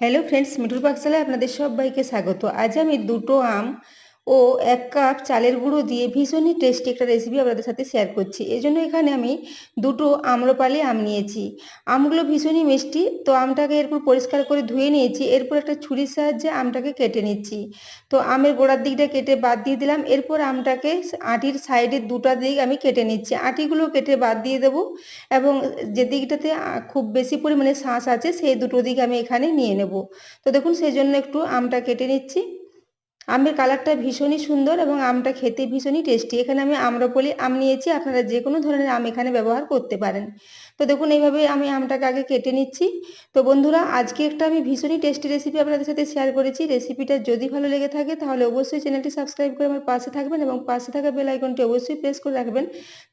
Hello friends মিঠুর পাকশালায় আপনাদের সবাইকে স্বাগত। আজ আমি দুটো আম ও এক কাপ চালের গুঁড়ো দিয়ে ভীষণই টেস্টি একটা রেসিপি আপনাদের সাথে শেয়ার করছি। এই জন্য এখানে আমি দুটো আম্রপালি আম নিয়েছি। আমগুলো ভীষণই মিষ্টি, তো আমটাকে এরপর পরিষ্কার করে ধুয়ে নিয়েছি, এরপর একটা ছুরির সাহায্যে আমটাকে কেটে নিচ্ছি। তো আমের গোড়ার দিকটা কেটে বাদ দিয়ে দিলাম, এরপর আমটাকে আটির সাইডের দুটা দিক আমি কেটে নিচ্ছি। আটিগুলো কেটে বাদ দিয়ে দেবো এবং যে দিকটাতে খুব বেশি পরিমাণে শাঁস আছে, সেই দুটো দিক আমি এখানে নিয়ে নেব। তো দেখুন, সেই জন্য একটু আমটা কেটে নিচ্ছি। আমের কালারটা ভীষণই সুন্দর এবং আমটা খেতে ভীষণই টেস্টি। এখানে আমি আম্রপলি আম নিয়েছি, আপনারা যে কোনো ধরনের আম এখানে ব্যবহার করতে পারেন। তো দেখুন, এইভাবে আমি আমটাকে আগে কেটে নিচ্ছি। তো বন্ধুরা, আজকে একটা আমি ভীষণই টেস্টি রেসিপি আপনাদের সাথে শেয়ার করেছি। রেসিপিটা যদি ভালো লেগে থাকে, তাহলে অবশ্যই চ্যানেলটি সাবস্ক্রাইব করে আমার পাশে থাকবেন এবং পাশে থাকা বেল আইকনটি অবশ্যই প্রেস করে রাখবেন।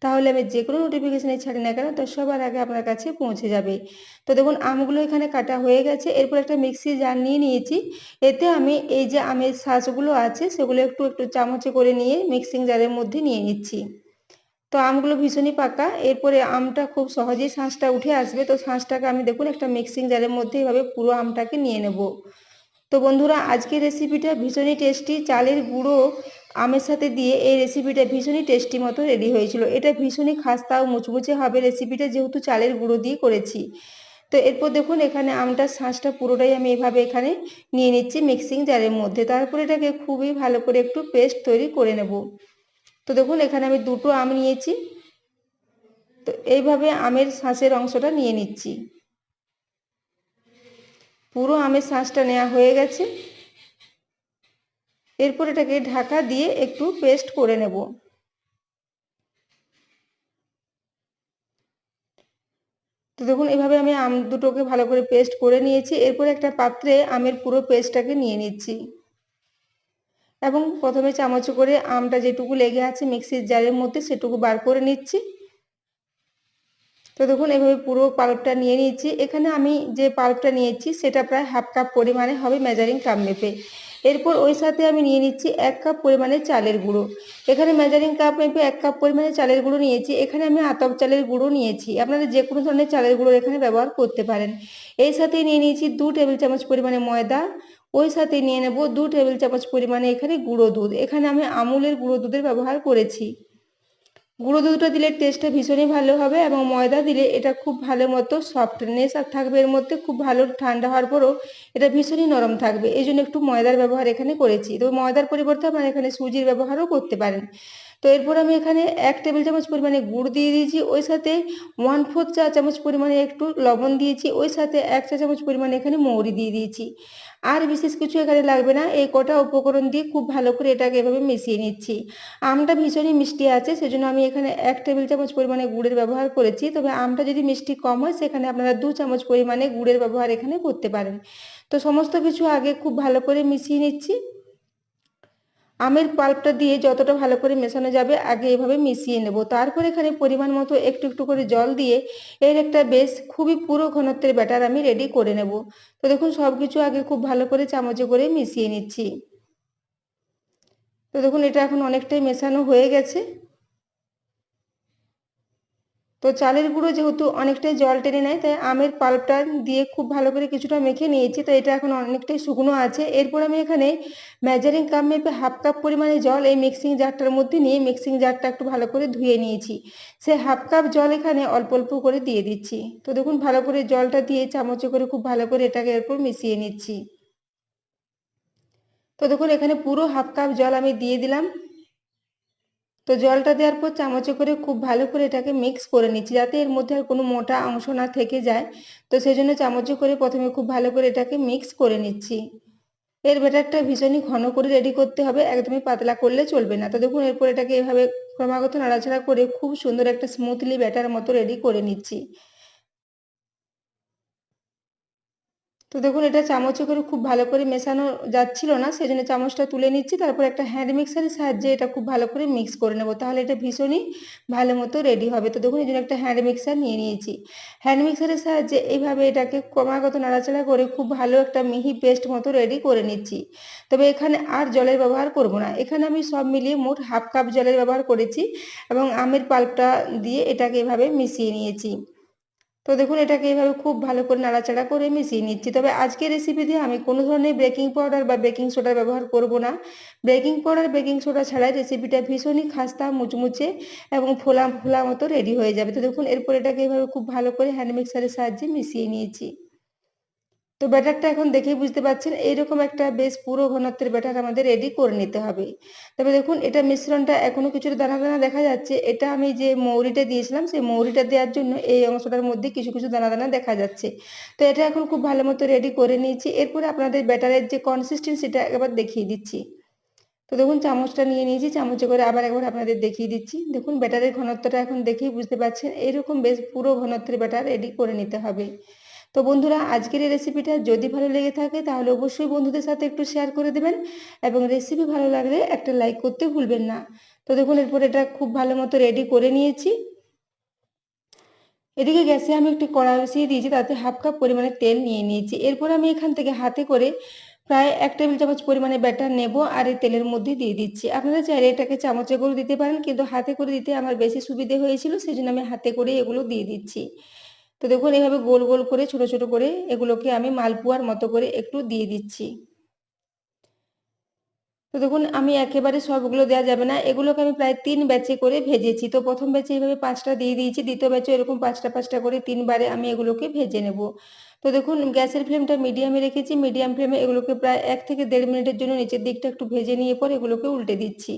তাহলে আমি যে কোনো নোটিফিকেশানে ছাড়ি না কেন তার সবার আগে আপনার কাছে পৌঁছে যাবে। তো দেখুন, আমগুলো এখানে কাটা হয়ে গেছে। এরপর একটা মিক্সি জার নিয়ে নিয়েছি। এতে আমি এই যে আমের শাঁসগুলো আছে সেগুলো একটু একটু চামচে করে নিয়ে মিক্সিং জারের মধ্যে নিয়ে নিচ্ছি। তো আমগুলো ভীষণই পাকা। এরপরে আমটা খুব সহজেই শাঁসটা উঠে আসবে। তো শাঁসটাকে আমি দেখুন একটা মিক্সিং জারের মধ্যে এভাবে পুরো আমটাকে নিয়ে নেব। তো বন্ধুরা, আজকের রেসিপিটা ভীষণই টেস্টি চালের গুঁড়ো আমের সাথে দিয়ে এই রেসিপিটা ভীষণই টেস্টি মতো রেডি হয়েছিল। এটা ভীষণই খাস্তা ও মুচমুচে হবে রেসিপিটা যেহেতু চালের গুঁড়ো দিয়ে করেছি। তো এরপর দেখুন এখানে আমটার শাঁসটা পুরোটাই আমি এভাবে এখানে নিয়ে নিচ্ছি মিক্সিং জারের মধ্যে। তারপরে এটাকে খুবই ভালো করে একটু পেস্ট তৈরি করে নেব। তো দেখুন এখানে আমি দুটো আম নিয়েছি। তো এইভাবে আমের শাঁসের অংশটা নিয়ে নিচ্ছি। পুরো আমের শাঁসটা নেওয়া হয়ে গেছে। এরপর এটাকে ঢাকা দিয়ে একটু পেস্ট করে নেব। দেখুন, এভাবে আমি আম দুটোকে ভালো করে পেস্ট করে নিয়েছি। এরপর একটা পাত্রে আমের পুরো পেস্টটাকে নিয়ে নিচ্ছি। এবং প্রথমে চামচ করে আমটা যেটুকু লেগে আছে মিক্সির জারের মধ্যে সেটুকু বার করে নিচ্ছি। তো দেখুন, এভাবে পুরো পাল্পটা নিয়ে নিয়েছি। এখানে আমি যে পাল্পটা নিয়েছি সেটা প্রায় হাফ কাপ পরিমাণে হবে মেজারিং কাপ মেপে। এরপর ওই সাথে আমি নিয়ে নিচ্ছি এক কাপ পরিমাণে চালের গুঁড়ো। এখানে মেজারিং কাপ মেপে এক কাপ পরিমাণে চালের গুঁড়ো নিয়েছি। এখানে আমি আতপ চালের গুঁড়ো নিয়েছি। আপনারা যে কোনো ধরনের চালের গুঁড়ো এখানে ব্যবহার করতে পারেন। এই সাথে নিয়ে নিয়েছি দু টেবিল চামচ পরিমাণে ময়দা। ওই সাথে নিয়ে নেব দু টেবিল চামচ পরিমাণে এখানে গুঁড়ো দুধ। এখানে আমি আমুলের গুঁড়ো দুধের ব্যবহার করেছি। গুঁড়ো দুধটা দিলে টেস্টটা ভীষণই ভালো হবে এবং ময়দা দিলে এটা খুব ভালো মতো সফটনেস আর থাকবে এর মধ্যে খুব ভালো ঠান্ডা হওয়ার পরও এটা ভীষণই নরম থাকবে। এই জন্য একটু ময়দার ব্যবহার এখানে করেছি। তো ময়দার পরিবর্তে আপনারা এখানে সুজির ব্যবহারও করতে পারেন। তো এরপর আমি এখানে এক টেবিল চামচ পরিমাণে গুড় দিয়ে দিয়েছি, ওই সাথে ওয়ান ফোর্থ চা চামচ পরিমাণে একটু লবণ দিয়েছি, ওই সাথে এক চা চামচ পরিমাণে এখানে মৌরি দিয়ে দিয়েছি। আর বিশেষ কিছু এখানে লাগবে না, এই কটা উপকরণ দিয়ে খুব ভালো করে এটাকে এভাবে মিশিয়ে নিচ্ছি। আমটা ভীষণই মিষ্টি আছে, সেজন্য আমি এখানে এক টেবিল চামচ পরিমাণে গুড়ের ব্যবহার করেছি, তবে আমটা যদি মিষ্টি কম হয়, সেখানে আপনারা দু চামচ পরিমাণে গুড়ের ব্যবহার এখানে করতে পারেন। তো সমস্ত কিছু আগে খুব ভালো করে মিশিয়ে নিচ্ছি। আমের পাল্পটা দিয়ে যতটা ভালো করে মেশানো যাবে, আগে এভাবে মিশিয়ে নেব। তারপর এখানে পরিমাণ মতো একটু একটু করে জল দিয়ে এর একটা বেশ খুবই পুরো ঘনত্বের ব্যাটার আমি রেডি করে নেব। তো দেখুন সব কিছু আগে খুব ভালো করে চামচে করে মিশিয়ে নিচ্ছি। তো দেখুন, এটা এখন অনেকটাই মেশানো হয়ে গেছে। তো চালের গুঁড়ো যেহেতু অনেকটাই জল টেনে নেয়, তাই আমের পাল্পটা দিয়ে খুব ভালো করে কিছুটা মেখে নিয়েছি। তো এটা এখন অনেকটাই শুকনো আছে। এরপর আমি এখানে মেজারিং কাপ মেপে হাফ কাপ পরিমাণে জল এই মিক্সিং জারটার মধ্যে নিয়ে মিক্সিং জারটা একটু ভালো করে ধুয়ে নিয়েছি। সে হাফ কাপ জল এখানে অল্প অল্প করে দিয়ে দিচ্ছি। তো দেখুন ভালো করে জলটা দিয়ে চামচে করে খুব ভালো করে এটাকে এরপর মিশিয়ে নিচ্ছি। তো দেখুন এখানে পুরো হাফ কাপ জল আমি দিয়ে দিলাম। তো জলটা দেওয়ার পর চামচে করে খুব ভালো করে এটাকে মিক্স করে নিচ্ছি যাতে এর মধ্যে আর কোনো মোটা অংশ না থেকে যায়। তো সেই জন্য চামচে করে প্রথমে খুব ভালো করে এটাকে মিক্স করে নিচ্ছি। এর ব্যাটারটা ভীষণই ঘন করে রেডি করতে হবে, একদমই পাতলা করলে চলবে না। তো দেখুন, এরপর এটাকে এভাবে ক্রমাগত নাড়াচাড়া করে খুব সুন্দর একটা স্মুথলি ব্যাটার মতো রেডি করে নিচ্ছি। তো দেখুন, এটা চামচে করে খুব ভালো করে মেশানো যাচ্ছিল না সেই জন্য চামচটা তুলে নিচ্ছি, তারপর একটা হ্যান্ড মিক্সারের সাহায্যে এটা খুব ভালো করে মিক্স করে নেব, তাহলে এটা ভীষণই ভালো মতো রেডি হবে। তো দেখুন, এই জন্য একটা হ্যান্ড মিক্সার নিয়ে নিয়েছি। হ্যান্ড মিক্সারের সাহায্যে এইভাবে এটাকে ক্রমাগত নাড়াচাড়া করে খুব ভালো একটা মিহি পেস্ট মতো রেডি করে নিচ্ছি। তবে এখানে আর জলের ব্যবহার করব না, এখানে আমি সব মিলিয়ে মোট হাফ কাপ জলের ব্যবহার করেছি এবং আমের পাল্পটা দিয়ে এটাকে এভাবে মিশিয়ে নিয়েছি। তো দেখুন, এটাকে এইভাবে খুব ভালো করে নাড়াচাড়া করে মিশিয়ে নিচ্ছি। তবে আজকের রেসিপি দিয়ে আমি কোনো ধরনের বেকিং পাউডার বা বেকিং সোডা ব্যবহার করব না। বেকিং পাউডার বেকিং সোডা ছাড়াই রেসিপিটা ভীষণই খাস্তা, মুচমুচে এবং ফোলা ফোলা মতো রেডি হয়ে যাবে। তো দেখুন, এরপর এটাকে এইভাবে খুব ভালো করে হ্যান্ড মিক্সারের সাহায্যে মিশিয়ে নিয়েছি। তো ব্যাটারটা এখন দেখেই বুঝতে পারছেন, এইরকম একটা বেশ পুরো ঘনত্বের ব্যাটার আমাদের রেডি করে নিতে হবে। তবে দেখুন, এটা মিশ্রণটা এখনও কিছুটা দানা দানা দেখা যাচ্ছে। এটা আমি যে মৌরিটা দিয়েছিলাম, সেই মৌরিটা দেওয়ার জন্য এই অংশটার মধ্যে কিছু কিছু দানা দানা দেখা যাচ্ছে। তো এটা এখন খুব ভালো মতো রেডি করে নিয়েছি। এরপরে আপনাদের ব্যাটারের যে কনসিস্টেন্সিটা একবার দেখিয়ে দিচ্ছি। তো দেখুন, চামচটা নিয়ে নিয়েছি, চামচে করে আবার একবার আপনাদের দেখিয়ে দিচ্ছি। দেখুন, ব্যাটারের ঘনত্বটা এখন দেখেই বুঝতে পারছেন, এইরকম বেশ পুরো ঘনত্বের ব্যাটার রেডি করে নিতে হবে। তো বন্ধুরা, আজকের এই রেসিপিটা যদি ভালো লেগে থাকে, তাহলে অবশ্যই বন্ধুদের সাথে একটু শেয়ার করে দেবেন এবং রেসিপি ভালো লাগলে একটা লাইক করতে ভুলবেন না। তো দেখুন, এরপর এটা খুব ভালো মতো রেডি করে নিয়েছি। এদিকে গ্যাসে আমি একটি কড়া বসিয়ে দিয়েছি, তাতে হাফ কাপ পরিমাণে তেল নিয়ে নিয়েছি। এরপর আমি এখান থেকে হাতে করে প্রায় এক টেবিল চামচ পরিমাণে ব্যাটার নেব আর এই তেলের মধ্যে দিয়ে দিচ্ছি। আপনারা চাইলে এটাকে চামচে করে দিতে পারেন, কিন্তু হাতে করে দিতে আমার বেশি সুবিধে হয়েছিল সেই জন্য আমি হাতে করে এগুলো দিয়ে দিচ্ছি। তো দেখুন এইভাবে গোল গোল করে, ছোট ছোট করে এগুলোকে আমি মালপোয়ার মতো করে একটু দিয়ে দিচ্ছি। তো দেখুন, আমি একেবারে সবগুলো দেওয়া যাবে না। এগুলোকে আমি প্রায় তিন ব্যাচে করে ভেজেছি। তো প্রথম ব্যাচে এইভাবে পাঁচটা দিয়ে দিয়েছি, দ্বিতীয় ব্যাচে এরকম পাঁচটা পাঁচটা করে তিনবারে আমি এগুলোকে ভেজে নেব। তো দেখুন, গ্যাসের ফ্লেমটা মিডিয়ামে রেখেছি। মিডিয়াম ফ্লেমে এগুলোকে প্রায় এক থেকে দেড় মিনিটের জন্য নিচের দিকটা একটু ভেজে নিয়ে পর এগুলোকে উল্টে দিচ্ছি।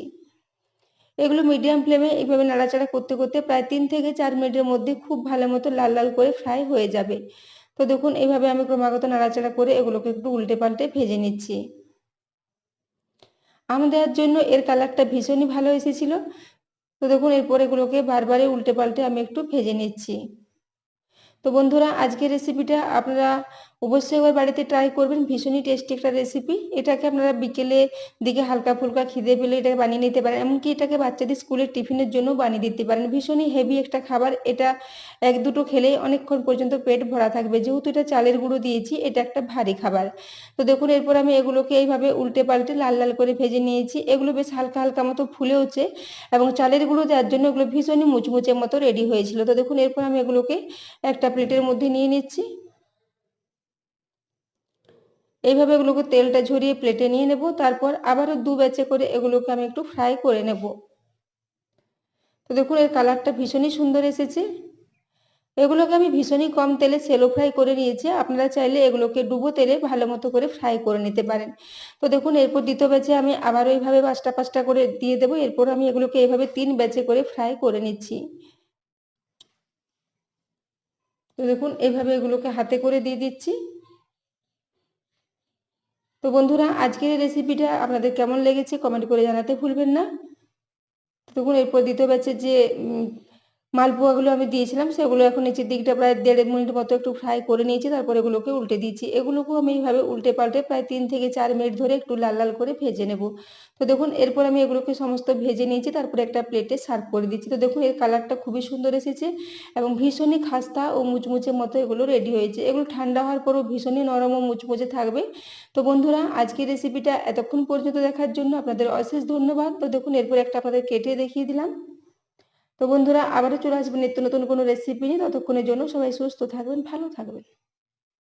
এগুলো মিডিয়াম ফ্লেমে এইভাবে নাড়াচাড়া করতে করতে প্রায় তিন থেকে চার মিনিটের মধ্যে খুব ভালো মতো লাল লাল করে ফ্রাই হয়ে যাবে। তো দেখুন, এইভাবে আমি ক্রমাগত নাড়াচাড়া করে এগুলোকে একটু উল্টে পাল্টে ভেজে নিচ্ছি। আম দেওয়ার জন্য এর কালারটা ভীষণই ভালো এসেছিল। তো দেখুন, এরপর এগুলোকে বারবারে উল্টে পাল্টে আমি একটু ভেজে নিচ্ছি। তো বন্ধুরা, আজকের রেসিপিটা আপনারা অবশ্যই একবার বাড়িতে ট্রাই করবেন। ভীষণই টেস্টি একটা রেসিপি এটাকে আপনারা বিকেলে দিকে হালকা ফুলকা খিদে পেলে এটাকে বানিয়ে নিতে পারেন। এমনকি এটাকে বাচ্চাদের স্কুলের টিফিনের জন্য বানিয়ে দিতে পারেন। ভীষণই হেভি একটা খাবার। এটা এক দুটো খেলেই অনেকক্ষণ পর্যন্ত পেট ভরা থাকবে। যেহেতু এটা চালের গুঁড়ো দিয়েছি, এটা একটা ভারী খাবার। তো দেখুন, এরপর আমি এগুলোকে এইভাবে উল্টে পাল্টে লাল লাল করে ভেজে নিয়েছি। এগুলো বেশ হালকা হালকা মতো ফুলেওছে এবং চালের গুঁড়ো দেওয়ার জন্য এগুলো ভীষণই মুচমুচের মতো রেডি হয়েছিল। তো দেখুন, এরপর আমি এগুলোকে একটা প্লেটের মধ্যে নিয়ে নিচ্ছি। এইভাবে এগুলোকে তেলটা ঝরিয়ে প্লেটে নিয়ে নেব, তারপর আবারও দু ব্যাচে করে এগুলোকে আমি একটু ফ্রাই করে নেব। তো দেখুন, এর কালারটা ভীষণই সুন্দর এসেছে। এগুলোকে আমি ভীষণই কম তেলে সেলো ফ্রাই করে নিয়েছি। আপনারা চাইলে এগুলোকে ডুবো তেলে ভালো মতো করে ফ্রাই করে নিতে পারেন। তো দেখুন, এরপর দ্বিতীয় ব্যাচে আমি আবারও এইভাবে পাঁচটা পাঁচটা করে দিয়ে দেবো। এরপর আমি এগুলোকে এভাবে তিন ব্যাচে করে ফ্রাই করে নিচ্ছি। তো দেখুন, এভাবে এগুলোকে হাতে করে দিয়ে দিচ্ছি। তো বন্ধুরা, আজকের এই রেসিপিটা আপনাদের কেমন লেগেছে কমেন্ট করে জানাতে ভুলবেন না। দেখুন, এরপর দ্বিতীয় ব্যাচের যে মালপোয়াগুলো আমি দিয়েছিলাম, সেগুলো এখন নিচের দিকটা প্রায় দেড় মিনিট মতো একটু ফ্রাই করে নিয়েছি, তারপর এগুলোকে উল্টে দিয়েছি এগুলোকেও আমি এইভাবে উল্টে পাল্টে প্রায় তিন থেকে চার মিনিট ধরে একটু লাল লাল করে ভেজে নেব। তো দেখুন, এরপর আমি এগুলোকে সমস্ত ভেজে নিয়েছি, তারপরে একটা প্লেটে সার্ভ করে দিচ্ছি। তো দেখুন, এর কালারটা খুবই সুন্দর এসেছে এবং ভীষণই খাস্তা ও মুচমুচের মতো এগুলো রেডি হয়েছে। এগুলো ঠান্ডা হওয়ার পরও ভীষণই নরম ও মুচমুচে থাকবে। তো বন্ধুরা, আজকের রেসিপিটা এতক্ষণ পর্যন্ত দেখার জন্য আপনাদের অশেষ ধন্যবাদ। তো দেখুন, এরপর একটা আপনাদের কেটে দেখিয়ে দিলাম। তো বন্ধুরা আবারও চলে আসবেন নিত্য নতুন কোনো রেসিপি নিয়ে। ততক্ষণের জন্য সবাই সুস্থ থাকবেন, ভালো থাকবেন।